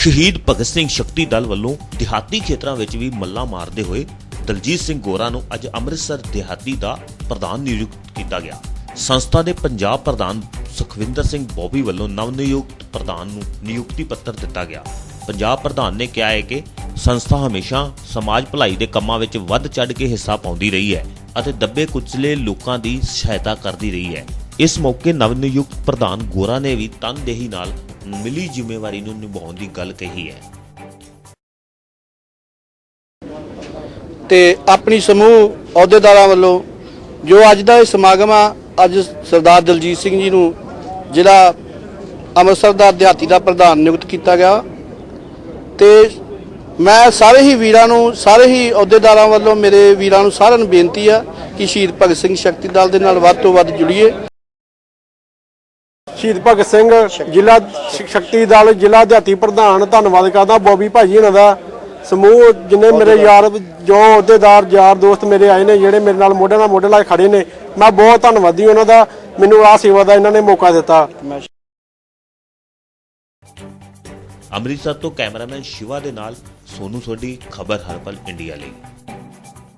ਸ਼ਹੀਦ ਭਗਤ ਸਿੰਘ ਸ਼ਕਤੀ ਦਲ ਵੱਲੋਂ ਦਿਹਾਤੀ ਖੇਤਰਾਂ ਵਿੱਚ ਵੀ ਮੱਲਾ ਮਾਰਦੇ ਹੋਏ ਦਲਜੀਤ ਸਿੰਘ ਗੋਰਾ ਨੂੰ ਅੱਜ ਅੰਮ੍ਰਿਤਸਰ ਦਿਹਾਤੀ ਦਾ ਪ੍ਰਧਾਨ ਨਿਯੁਕਤ ਕੀਤਾ ਗਿਆ। ਸੰਸਥਾ ਦੇ ਪੰਜਾਬ ਪ੍ਰਧਾਨ ਸੁਖਵਿੰਦਰ ਸਿੰਘ ਬੋਬੀ ਵੱਲੋਂ ਨਵ ਨਿਯੁਕਤ ਪ੍ਰਧਾਨ ਨੂੰ ਨਿਯੁਕਤੀ ਪੱਤਰ ਦਿੱਤਾ ਗਿਆ। ਪੰਜਾਬ ਪ੍ਰਧਾਨ ਨੇ ਕਿਹਾ ਹੈ ਕਿ ਸੰਸਥਾ ਹਮੇਸ਼ਾ ਸਮਾਜ ਭਲਾਈ ਦੇ ਕੰਮਾਂ ਵਿੱਚ ਵੱਧ ਚੜ੍ਹ ਕੇ ਹਿੱਸਾ ਪਾਉਂਦੀ ਰਹੀ ਹੈ ਅਤੇ ਦੱਬੇ ਕੁਚਲੇ ਲੋਕਾਂ ਦੀ ਸਹਾਇਤਾ ਕਰਦੀ ਰਹੀ ਹੈ। ਇਸ ਮੌਕੇ ਨਵ ਨਿਯੁਕਤ ਪ੍ਰਧਾਨ ਗੋਰਾ ਨੇ ਵੀ ਤਨਦੇਹੀ ਨਾਲ ਮਿਲੀ ਜ਼ਿੰਮੇਵਾਰੀ ਨੂੰ ਨਿਭਾਉਣ ਦੀ ਗੱਲ ਕਹੀ ਹੈ। ਤੇ ਆਪਣੀ ਸਮੂਹ ਅਹੁਦੇਦਾਰਾਂ ਵੱਲੋਂ ਜੋ ਅੱਜ ਦਾ ਇਹ ਸਮਾਗਮ ਆ, ਅੱਜ ਸਰਦਾਰ ਦਲਜੀਤ ਸਿੰਘ ਜੀ ਨੂੰ ਜ਼ਿਲ੍ਹਾ ਅੰਮ੍ਰਿਤਸਰ ਦਾ ਦਿਹਾਤੀ ਦਾ ਪ੍ਰਧਾਨ ਨਿਯੁਕਤ ਕੀਤਾ ਗਿਆ। ਤੇ ਮੈਂ ਸਾਰੇ ਹੀ ਵੀਰਾਂ ਨੂੰ, ਸਾਰੇ ਹੀ ਅਹੁਦੇਦਾਰਾਂ ਵੱਲੋਂ ਮੇਰੇ ਵੀਰਾਂ ਨੂੰ ਸਾਰਿਆਂ ਨੂੰ ਬੇਨਤੀ ਆ ਕਿ ਸ਼ਹੀਦ ਭਗਤ ਸਿੰਘ ਸ਼ਕਤੀ ਦਲ ਦੇ ਨਾਲ ਵੱਧ ਤੋਂ ਵੱਧ ਜੁੜੀਏ। ਸ਼ਹੀਦ ਭਗਤ ਸਿੰਘ ਜ਼ਿਲ੍ਹਾ ਸ਼ਕਤੀ ਦਲ ਜ਼ਿਲ੍ਹਾ ਦਿਹਾਤੀ ਪ੍ਰਧਾਨ ਧੰਨਵਾਦ ਕਰਦਾ ਬੋਬੀ ਭਾਜੀ ਇਹਨਾਂ ਦਾ। ਸਮੂਹ ਜਿੰਨੇ ਮੇਰੇ ਯਾਰ ਜੋ ਅਹੁਦੇਦਾਰ ਯਾਰ ਦੋਸਤ ਮੇਰੇ ਆਏ ਨੇ ਜਿਹੜੇ ਮੇਰੇ ਨਾਲ ਮੋਢੇ ਨਾਲ ਮੋਢੇ ਲਾ ਕੇ ਖੜੇ ਨੇ ਮੈਂ ਬਹੁਤ ਧੰਨਵਾਦੀ ਉਹਨਾਂ ਦਾ ਮੈਨੂੰ ਆਹ ਸੇਵਾ ਦਾ ਇਹਨਾਂ ਨੇ ਮੌਕਾ ਦਿੱਤਾ। ਅੰਮ੍ਰਿਤਸਰ ਤੋਂ ਕੈਮਰਾਮੈਨ ਸ਼ਿਵਾ ਦੇ ਨਾਲ ਸੋਨੂ ਸੋਢੀ ਖਬਰ ਹਰਪਲ ਇੰਡੀਆ ਲਈ।